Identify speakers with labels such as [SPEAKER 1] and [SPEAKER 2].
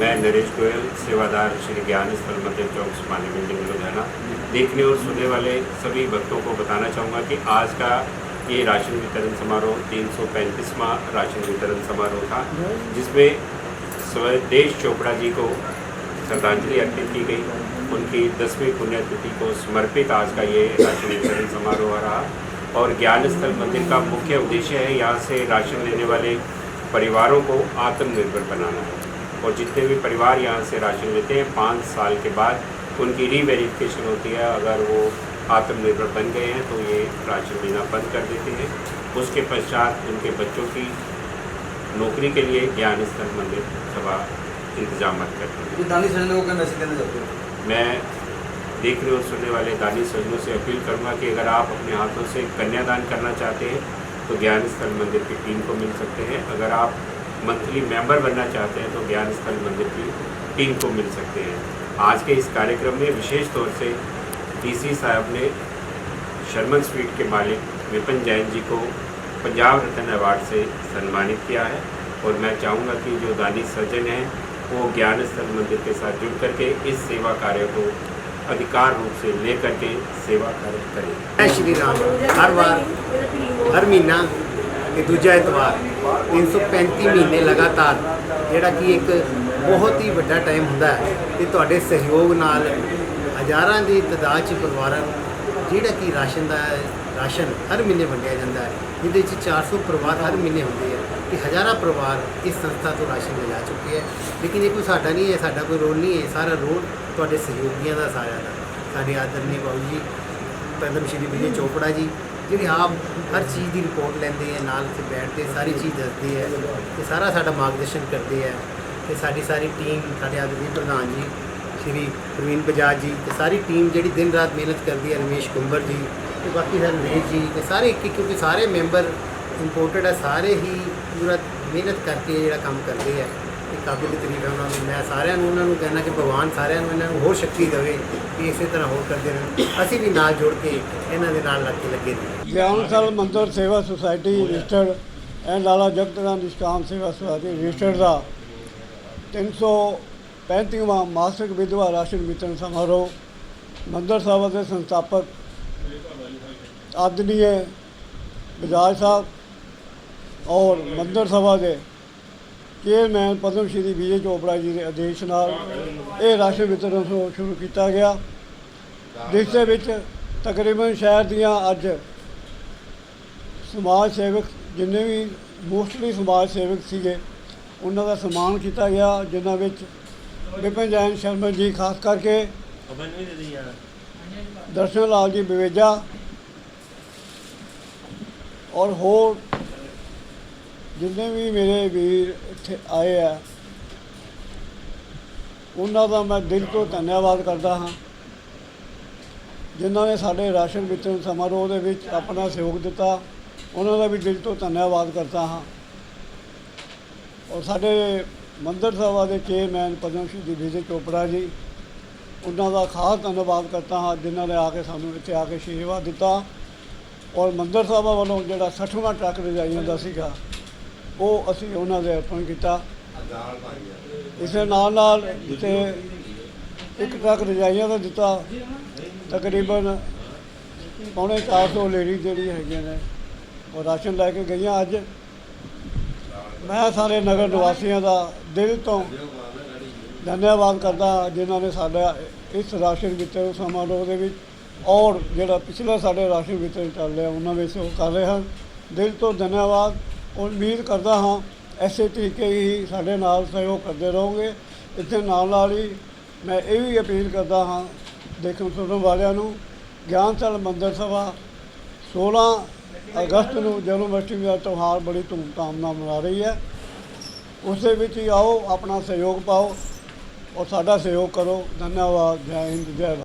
[SPEAKER 1] मैं नरेश गोयल, सेवादार श्री ज्ञान स्थल मंदिर चौक सुमानी बिल्डिंग लुधियाना। देखने और सुनने वाले सभी भक्तों को बताना चाहूँगा कि आज का ये राशन वितरण समारोह तीन सौ पैंतीसवां राशन वितरण समारोह था, जिसमें स्वदेश चोपड़ा जी को श्रद्धांजलि अर्पित की गई। उनकी दसवीं पुण्यतिथि को समर्पित आज का ये राशन वितरण समारोह रहा। और ज्ञान स्थल मंदिर का मुख्य उद्देश्य है यहाँ से राशन लेने वाले परिवारों को आत्मनिर्भर बनाना। है और जितने भी परिवार यहाँ से राशन लेते हैं पाँच साल के बाद उनकी रीवेरिफिकेशन होती है। अगर वो आत्मनिर्भर बन गए हैं तो ये राशन लेना बंद कर देते हैं। उसके पश्चात उनके बच्चों की नौकरी के लिए ज्ञान स्थल मंदिर सभा इंतज़ाम करते हैं
[SPEAKER 2] दानी सजन को मैसेज देना चाहते हो?
[SPEAKER 1] मैं देखने और सुनने वाले दानी सज्जनों से अपील करूँगा कि अगर आप अपने हाथों से कन्यादान करना चाहते हैं तो ज्ञान स्थल मंदिर की टीम को मिल सकते हैं। अगर आप मंथली मेंबर बनना चाहते हैं तो ज्ञान स्थल मंदिर की टीम को मिल सकते हैं। आज के इस कार्यक्रम में विशेष तौर से डीसी साहब ने शर्मन स्वीट के मालिक विपिन जैन जी को पंजाब रत्न अवार्ड से सम्मानित किया है और मैं चाहूँगा कि जो दानी सज्जन हैं, वो ज्ञान स्थल मंदिर के साथ जुड़ करके इस सेवा कार्य को अधिकार रूप से लेकर के सेवा कार्य करें।
[SPEAKER 3] जय श्री राम। हर बार हर महीना ਇਹ ਦੂਜਾ ਐਤਵਾਰ 335 ਮਹੀਨੇ ਲਗਾਤਾਰ, ਜਿਹੜਾ ਕਿ ਇੱਕ ਬਹੁਤ ਹੀ ਵੱਡਾ ਟਾਈਮ ਹੁੰਦਾ ਹੈ ਤੇ ਤੁਹਾਡੇ ਸਹਿਯੋਗ ਨਾਲ ਹਜ਼ਾਰਾਂ ਦੀ ਤਦਾਦ 'ਚ ਪਰਿਵਾਰਾਂ ਨੂੰ ਜਿਹੜਾ ਕਿ ਰਾਸ਼ਨ ਦਾ ਰਾਸ਼ਨ ਹਰ ਮਹੀਨੇ ਵੰਡਿਆ ਜਾਂਦਾ ਹੈ, ਜਿਹਦੇ ਵਿੱਚ 400 ਪਰਿਵਾਰ ਹਰ ਮਹੀਨੇ ਹੁੰਦੇ ਆ ਕਿ ਹਜ਼ਾਰਾਂ ਪਰਿਵਾਰ ਇਸ ਸੰਸਥਾ ਤੋਂ ਰਾਸ਼ਨ ਲਿਜਾ ਚੁੱਕੇ ਹੈ ਲੇਕਿਨ ਇਹ ਕੋਈ ਸਾਡਾ ਨਹੀਂ ਹੈ, ਸਾਡਾ ਕੋਈ ਰੋਲ ਨਹੀਂ ਹੈ ਸਾਰਾ ਰੋਲ ਤੁਹਾਡੇ ਸਹਿਯੋਗੀਆਂ ਦਾ ਸਾਰਿਆਂ ਦਾ। ਸਾਡੇ ਆਦਰਨੀ ਬਾਬੂ ਜੀ ਪਦਮ ਸ਼੍ਰੀ ਵਿਜੇ ਚੋਪੜਾ ਜੀ ਜਿਹੜੇ ਆਪ ਹਰ ਚੀਜ਼ ਦੀ ਰਿਪੋਰਟ ਲੈਂਦੇ ਆ, ਨਾਲ ਤੇ ਬੈਠਦੇ, ਸਾਰੀ ਚੀਜ਼ ਦੱਸਦੇ ਆ ਤੇ ਸਾਰਾ ਸਾਡਾ ਮਾਰਗਦਰਸ਼ਨ ਕਰਦੇ ਆ। ਤੇ ਸਾਡੀ ਸਾਰੀ ਟੀਮ ਸਾਡੇ ਆਦਮੀ ਪ੍ਰਧਾਨ ਜੀ, ਸ਼੍ਰੀ ਪ੍ਰਵੀਨ ਬਜਾਜ ਜੀ, ਤੇ ਸਾਰੀ ਟੀਮ ਜਿਹੜੀ ਦਿਨ ਰਾਤ ਮਿਹਨਤ ਕਰਦੀ ਹੈ ਰਮੇਸ਼ ਕੁੰਬਰ ਜੀ, ਤੇ ਬਾਕੀ ਸਾਰੇ ਨਰੇਸ਼ ਜੀ, ਤੇ ਸਾਰੇ ਇੱਕ ਕਿਉਂਕਿ ਸਾਰੇ ਮੈਂਬਰ ਇੰਪੋਰਟਡ ਹੈ ਸਾਰੇ ਹੀ ਪੂਰਾ ਮਿਹਨਤ ਕਰਕੇ ਜਿਹੜਾ ਕੰਮ ਕਰਦੇ ਆ। ਕਾਬਿਲ ਤਰੀਫ ਉਹਨਾਂ ਨੂੰ ਮੈਂ ਸਾਰਿਆਂ ਨੂੰ ਉਹਨਾਂ ਨੂੰ ਕਹਿਣਾ ਕਿ ਭਗਵਾਨ ਸਾਰਿਆਂ ਨੂੰ ਇਹਨਾਂ ਨੂੰ ਹੋਰ ਸ਼ਕਤੀ ਦੇਵੇ ਕਿ ਇਸੇ ਤਰ੍ਹਾਂ ਹੋਰ ਕਰਦੇ ਰਹਿਣ। ਅਸੀਂ ਵੀ ਨਾਲ ਜੁੜ ਕੇ ਇਹਨਾਂ ਦੇ ਨਾਲ ਲੱਗ ਲੱਗੇ
[SPEAKER 4] ਗਿਆਨਸਲ ਮੰਦਰ ਸੇਵਾ ਸੁਸਾਇਟੀ ਰਜਿਸਟਰਡ ਐਂਡ ਲਾਲਾ ਜਗਤ ਰਾਮ ਨਿਸ਼ਕਾਮ ਸੇਵਾ ਸੁਸਾਇਟੀ ਰਜਿਸਟਰਡ ਦਾ 335ਵਾਂ ਮਾਸਿਕ ਵਿਧਵਾ ਰਾਸ਼ਨ ਵਿਤਰਨ ਸਮਾਰੋਹ ਮੰਦਰ ਸਾਹਿਬ ਦੇ ਸੰਸਥਾਪਕ ਆਦਰਨੀय ਬਜਾਜ ਸਾਹਿਬ ਔਰ ਮੰਦਰ ਸਭਾ ਦੇ ਚੇਅਰਮੈਨ ਪਦਮ ਸ਼੍ਰੀ ਵਿਜੇ ਚੋਪੜਾ ਜੀ ਦੇ ਆਦੇਸ਼ ਨਾਲ ਇਹ ਰਾਸ਼ਨ ਵਿਤਰਨ ਸ਼ੁਰੂ- ਸ਼ੁਰੂ ਕੀਤਾ ਗਿਆ, ਜਿਸ ਦੇ ਵਿੱਚ ਤਕਰੀਬਨ ਸ਼ਹਿਰ ਦੀਆਂ ਅੱਜ ਸਮਾਜ ਸੇਵਕ ਜਿੰਨੇ ਵੀ ਮੋਸਟਲੀ ਸਮਾਜ ਸੇਵਕ ਸੀਗੇ, ਉਹਨਾਂ ਦਾ ਸਨਮਾਨ ਕੀਤਾ ਗਿਆ, ਜਿਨ੍ਹਾਂ ਵਿੱਚ ਵਿਪਨ ਜੈਨ ਸ਼ਰਮਾ ਜੀ ਖਾਸ ਕਰਕੇ, ਦਰਸ਼ਨ ਲਾਲ ਜੀ ਬਵੇਜਾ ਔਰ ਹੋਰ ਜਿੰਨੇ ਵੀ ਮੇਰੇ ਵੀਰ ਇੱਥੇ ਆਏ ਆ, ਉਹਨਾਂ ਦਾ ਮੈਂ ਦਿਲ ਤੋਂ ਧੰਨਵਾਦ ਕਰਦਾ ਹਾਂ। ਜਿਨ੍ਹਾਂ ਨੇ ਸਾਡੇ ਰਾਸ਼ਨ ਵਿਤਰਨ ਸਮਾਰੋਹ ਦੇ ਵਿੱਚ ਆਪਣਾ ਸਹਿਯੋਗ ਦਿੱਤਾ, ਉਹਨਾਂ ਦਾ ਵੀ ਦਿਲ ਤੋਂ ਧੰਨਵਾਦ ਕਰਦਾ ਹਾਂ। ਔਰ ਸਾਡੇ ਮੰਦਰ ਸਭਾ ਦੇ ਚੇਅਰਮੈਨ ਪਦਮ ਸ਼੍ਰੀ ਵਿਜੇ ਚੋਪੜਾ ਜੀ, ਉਹਨਾਂ ਦਾ ਖਾਸ ਧੰਨਵਾਦ ਕਰਦਾ ਹਾਂ, ਜਿਨ੍ਹਾਂ ਨੇ ਆ ਕੇ ਸਾਨੂੰ ਇੱਥੇ ਆ ਕੇ ਆਸ਼ੀਰਵਾਦ ਦਿੱਤਾ। ਔਰ ਮੰਦਰ ਸਾਹਿਬਾ ਵੱਲੋਂ ਜਿਹੜਾ 60ਵਾਂ ਟਰੱਕ ਰਜਾਈਆਂ ਦਾ ਸੀਗਾ ਉਹ ਅਸੀਂ ਉਹਨਾਂ ਦੇ ਅਰਪਣ ਕੀਤਾ। ਇਸ ਦੇ ਨਾਲ ਨਾਲ ਜਿੱਥੇ ਇੱਕ ਟਰੱਕ ਰਜਾਈਆਂ ਦਾ ਦਿੱਤਾ। ਤਕਰੀਬਨ ਪੌਣੇ 400 ਲੇਡੀ ਜਿਹੜੀ ਹੈਗੀਆਂ ਨੇ ਉਹ ਰਾਸ਼ਨ ਲੈ ਕੇ ਗਈਆਂ ਅੱਜ। ਮੈਂ ਸਾਰੇ ਨਗਰ ਨਿਵਾਸੀਆਂ ਦਾ ਦਿਲ ਤੋਂ ਧੰਨਵਾਦ ਕਰਦਾ ਜਿਨ੍ਹਾਂ ਨੇ ਸਾਡਾ ਇਸ ਰਾਸ਼ਨ ਵਿਤਰਨ ਸਮਾਰੋਹ ਦੇ ਵਿੱਚ ਔਰ ਜਿਹੜਾ ਪਿਛਲਾ ਸਾਡੇ ਰਾਸ਼ਨ ਵਿਤਰਨ ਚੱਲ ਰਿਹਾ ਉਹਨਾਂ ਵਿੱਚ ਉਹ ਕਰ ਰਹੇ ਹਨ। ਦਿਲ ਤੋਂ ਧੰਨਵਾਦ। ਉਮੀਦ ਕਰਦਾ ਹਾਂ ਐਸੇ ਤਰੀਕੇ ਹੀ ਸਾਡੇ ਨਾਲ ਸਹਿਯੋਗ ਕਰਦੇ ਰਹੋਗੇ। ਇੱਥੇ ਨਾਲ ਨਾਲ ਹੀ ਮੈਂ ਇਹ ਵੀ ਅਪੀਲ ਕਰਦਾ ਹਾਂ ਦੇਖਣ ਸੁਣਨ ਵਾਲਿਆਂ ਨੂੰ ਗਿਆਨਸਲ ਮੰਦਰ ਸਭਾ 16 ਅਗਸਤ ਨੂੰ ਜਨਮ ਅਸ਼ਟਮੀ ਦਾ ਤਿਉਹਾਰ ਬੜੀ ਧੂਮਧਾਮ ਨਾਲ ਮਨਾ ਰਹੀ ਹੈ। ਉਸ ਦੇ ਵਿੱਚ ਹੀ ਆਓ, ਆਪਣਾ ਸਹਿਯੋਗ ਪਾਓ ਔਰ ਸਾਡਾ ਸਹਿਯੋਗ ਕਰੋ। ਧੰਨਵਾਦ, ਜੈ ਹਿੰਦ, ਜੈ ਭਾਰਤ